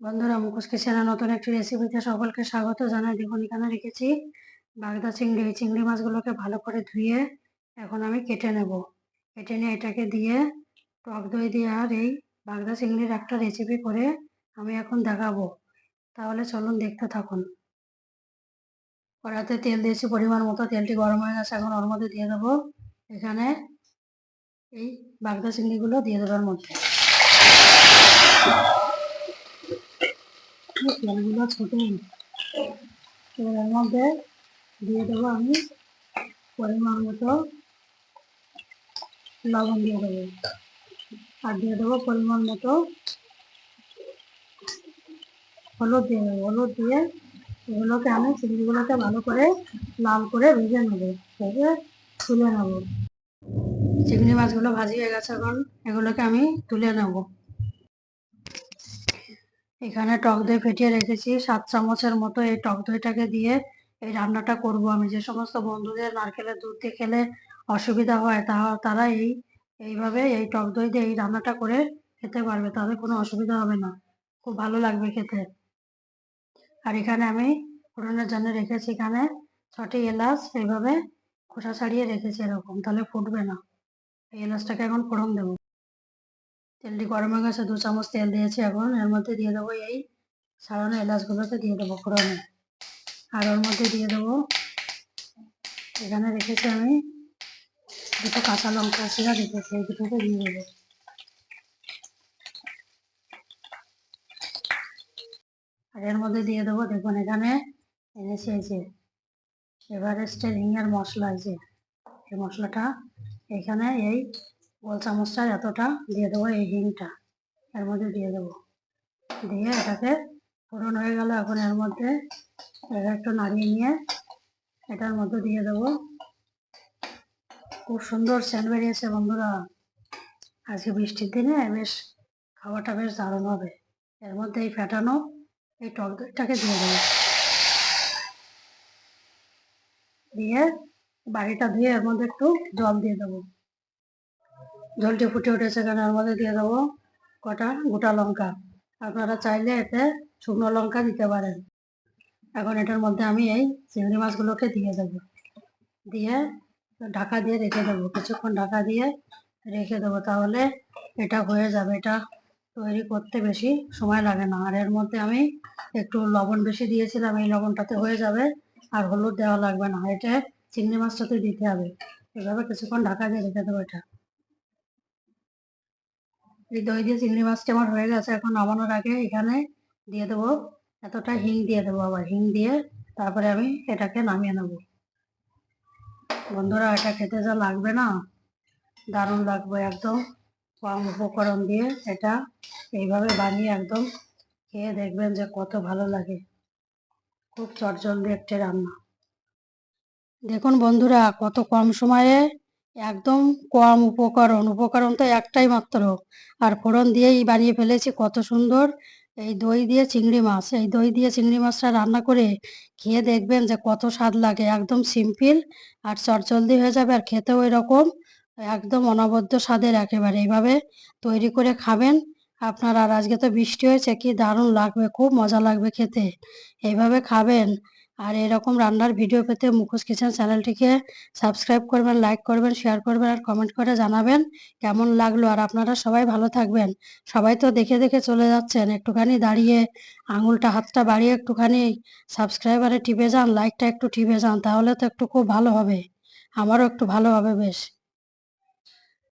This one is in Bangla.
বন্ধুরা মুখোশ কিচেনে নতুন একটি রেসিপিতে সকলকে স্বাগত জানাই। দেখুন, এখানে রেখেছি বাগদা চিংড়ি। এই চিংড়ি মাছগুলোকে ভালো করে ধুয়ে এখন আমি কেটে নেব। কেটে নিয়ে এটাকে দিয়ে টক দই দিয়ে আর এই বাগদা চিংড়ির একটা রেসিপি করে আমি এখন দেখাবো। তাহলে চলুন দেখতে থাকুন। কড়াতে তেল দিয়েছি, পরিমাণ মতো। তেলটি গরম হয়ে গেছে, এখন ওর মধ্যে দিয়ে দেবো এখানে এই বাগদা চিংড়িগুলো দিয়ে দেবার মধ্যে। তেলগুলো ছোটো তেলের মধ্যে দিয়ে দেবো আমি পরিমাণ মতো লবণ দিয়ে দেবো। আর দিয়ে দেবো পরিমাণ মতো হলুদ দিয়ে দেবো। হলুদ দিয়ে এগুলোকে আমি চিংড়িগুলোকে ভালো করে লাল করে ভেজে নেব। ভেজে তুলে নেব। চিংড়ি মাছগুলো ভাজি হয়ে গেছে এখন। এগুলোকে আমি তুলে নেব। এখানে টক দই ফেটিয়ে রেখেছি। সাত চামচের মতো এই টক দইটাকে দিয়ে এই রান্নাটা করব আমি। যে সমস্ত বন্ধুদের নারকেলের দুধ দিয়ে খেলে অসুবিধা হয়, তা তারা এই, এইভাবে এই টক দই দিয়ে এই রান্নাটা করে খেতে পারবে, তাদের কোনো অসুবিধা হবে না। খুব ভালো লাগবে খেতে। আর এখানে আমি ফোড়নের জন্য রেখেছি এখানে ছটি এলাচ, এইভাবে খোসা ছাড়িয়ে রেখেছি এরকম, তাহলে ফুটবে না। এই এলাচটাকে এখন ফোড়ন দেবো। তেলটি গরম হয়ে গেছে, দু চামচ তেল দিয়েছি এখন। এর মধ্যে দিয়ে দেবো এই সারানো এলাচগুলোকে দিয়ে দেবো ফোড়নে। আর ওর মধ্যে দিয়ে দেবো, এখানে রেখেছি আমি দুটো কাঁচা লঙ্কা শিরা রেখেছি এই দুটোকে দিয়ে দেবো। আর এর মধ্যে দিয়ে দেবো, দেখুন এখানে এনেছি এই যে এভারেস্টের হিঙের মশলা, এই যে, এই মশলাটা। এখানে এই গোল চামচটা এতটা দিয়ে দেবো এই হিংটা এর মধ্যে দিয়ে দেবো। দিয়ে এটাকে ফোড়ন হয়ে গেল, এখন এর মধ্যে এটা একটু নাড়িয়ে নিয়ে এটার মধ্যে দিয়ে দেবো। খুব সুন্দর সেন্ট বেরিয়েছে বন্ধুরা। আজকে বৃষ্টির দিনে বেশ খাওয়াটা বেশ দারুণ হবে। এর মধ্যে এই ফেটানো এই টক দইটাকে দিয়ে দেবো। দিয়ে বাড়িটা ধুয়ে এর মধ্যে একটু জল দিয়ে দেবো। জলটি ফুটে উঠেছে কেন? এর মধ্যে দিয়ে দেবো কটা? গোটা লঙ্কা। আপনারা চাইলে এতে শুকনো লঙ্কা দিতে পারেন। এখন এটার মধ্যে আমি এই চিংড়ি মাছগুলোকে দিয়ে দেবো। দিয়ে ঢাকা দিয়ে রেখে দেবো। কিছুক্ষণ ঢাকা দিয়ে রেখে দেবো তাহলে এটা হয়ে যাবে। এটা তৈরি করতে বেশি সময় লাগে না। আর এর মধ্যে আমি একটু লবণ বেশি দিয়েছিলাম। এই লবণটাতে হয়ে যাবে আর হলুদ দেওয়া লাগবে না। এটা চিংড়ি মাছটাতে দিতে হবে। এভাবে কিছুক্ষণ ঢাকা দিয়ে রেখে দেবো এটা। এই দই দিয়ে চিংড়ি মাছটা আমার হয়ে গেছে, এখন নামানোর আগে এখানে দিয়ে দেবো এতটা হিং দিয়ে দেবো আবার। হিং দিয়ে তারপরে আমি এটাকে নামিয়ে নেব। বন্ধুরা, এটা খেতে যা লাগবে না, দারুণ লাগবে একদম। কম উপকরণ দিয়ে এটা এইভাবে বানিয়ে একদম খেয়ে দেখবেন যে কত ভালো লাগে। খুব চটজলদি একটি রান্না। দেখুন বন্ধুরা, কত কম সময়ে একদম কম উপকরণ উপকরণ তো একটাই মাত্র। আর ফোড়ন দিয়েই বানিয়ে ফেলেছি, কত সুন্দর। এই দই দিয়ে চিংড়ি মাছ, এই দই দিয়ে চিংড়ি মাছটা রান্না করে খেয়ে দেখবেন যে কত স্বাদ লাগে, একদম সিম্পল আর চটজলদি হয়ে যাবে আর খেতেও এরকম, একদম অনবদ্য স্বাদের একেবারে। এইভাবে তৈরি করে খাবেন, আপনার আর আজকে তো বৃষ্টি হয়েছে, কি দারুণ লাগবে, খুব মজা লাগবে খেতে। এইভাবে খাবেন আর এরকম রান্নার ভিডিও পেতে মুখোশ কিচেন চ্যানেলটিকে সাবস্ক্রাইব করবেন লাইক করবেন শেয়ার করবেন আর কমেন্ট করে জানাবেন কেমন লাগল। আর আপনারা সবাই ভালো থাকবেন। সবাই তো দেখে দেখে চলে যাচ্ছেন। একটুখানি দাঁড়িয়ে আঙুলটা, হাতটা বাড়িয়ে একটুখানি সাবস্ক্রাইবারে টিপে যান লাইকটা একটু টিপে যান, তাহলে তো একটু খুব ভালো হবে। আমারও একটু ভালো হবে বেশ।